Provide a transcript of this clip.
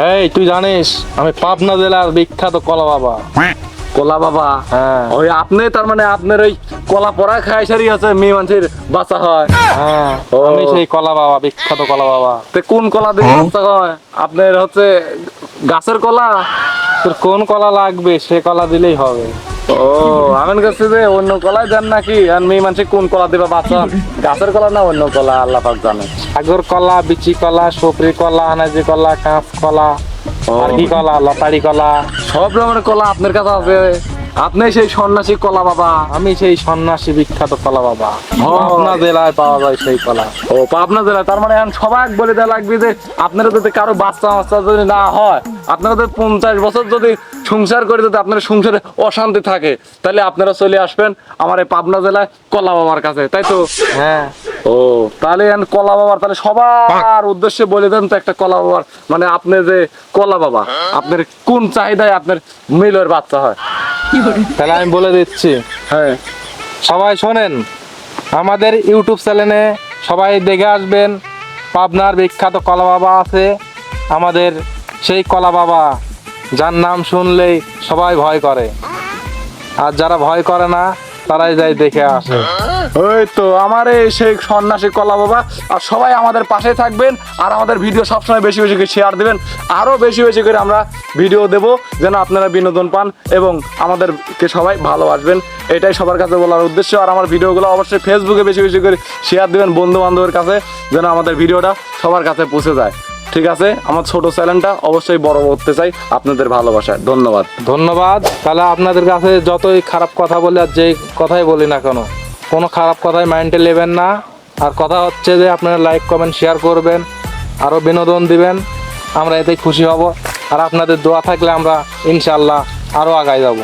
এই তুই জানিস আমি পাবনা জেলার বিখ্যাত কলা বাবা। কলা বাবা? হ্যাঁ। ওই আপনি তার মানে আপনার ওই কলা পড়া খাই সারি আছে মেয়ে মানুষের বাচ্চা হয়। হ্যাঁ আমি সেই কলা বাবা বিখ্যাত কলা বাবা। তে কোন কলা দিয়ে বাচ্চা হয়? আপনার হচ্ছে গাছের কলা? তোর কোন কলা লাগবে সে কলা দিলেই হবে। ও আমার কাছে যে অন্য কলা যান নাকি? আর মেয়ে মানুষের কোন কলা দিবা বাচ্চা? গাছের কলা না অন্য কলা? আল্লাহ পাক জানে। সাগর কলা বিচি কলা সপরি কলা আনাজি কলা কাঁচ কলা ও। কলা? লতাড়ি কলা। সব রকমের কলা আপনার কাছে আছে। আপনি সেই সন্ন্যাসী কলা বাবা। আমি সেই সন্ন্যাসী বিখ্যাত কলা বাবা। পাবনা জেলায় পাওয়া যায় সেই কলা। ও পাবনা জেলা তার মানে এখন সবাই বলে দেওয়া লাগবে যে আপনারা যদি কারও বাচ্চা বাচ্চা যদি না হয় আপনারা যদি পঞ্চাশ বছর যদি সংসার করে যদি আপনার সংসারে অশান্তি থাকে তাহলে আপনারা চলে আসবেন আমার এই পাবনা জেলায় কলা বাবার কাছে তাই তো? হ্যাঁ। ও তাহলে কলা বাবার তাহলে সবার উদ্দেশ্যে বলে দেন তো একটা কলা বাবার মানে আপনি যে কলা বাবা আপনার কোন চাহিদায় আপনার মিলের বাচ্চা হয়? তাহলে আমি বলে দিচ্ছি। হ্যাঁ। সবাই শোনেন আমাদের ইউটিউব চ্যানেলে সবাই দেখে আসবেন পাবনার বিখ্যাত কলা বাবা আছে আমাদের সেই কলা বাবা যার নাম শুনলেই সবাই ভয় করে। আর যারা ভয় করে না তারাই যাই দেখে আসে। ওই তো আমার এই সেই সন্ন্যাসী কলা বাবা, আর সবাই আমাদের পাশে থাকবেন, আর আমাদের ভিডিও সবসময় বেশি বেশি করে শেয়ার দিবেন আরও বেশি বেশি করে আমরা ভিডিও দেব, যেন আপনারা বিনোদন পান এবং আমাদেরকে সবাই ভালোবাসবেন। এটাই সবার কাছে বলার উদ্দেশ্য, আর আমার ভিডিওগুলো অবশ্যই ফেসবুকে বেশি বেশি করে শেয়ার দিবেন বন্ধু বান্ধবের কাছে, যেন আমাদের ভিডিওটা সবার কাছে পৌঁছে যায়। ঠিক আছে? আমার ছোট চ্যানেলটা অবশ্যই বড় করতে চাই, আপনাদের ভালোবাসায়। ধন্যবাদ। ধন্যবাদ। তাহলে আপনাদের কাছে যতই খারাপ কথা বলে আর যেই কথাই বলি না কেন কোনো খারাপ কথায় মাইন্ডে নেবেন না। আর কথা হচ্ছে যে আপনারা লাইক কমেন্ট শেয়ার করবেন আরও বিনোদন দিবেন, আমরা এতেই খুশি হব। আর আপনাদের দোয়া থাকলে আমরা ইনশাল্লাহ আরও আগায় যাব।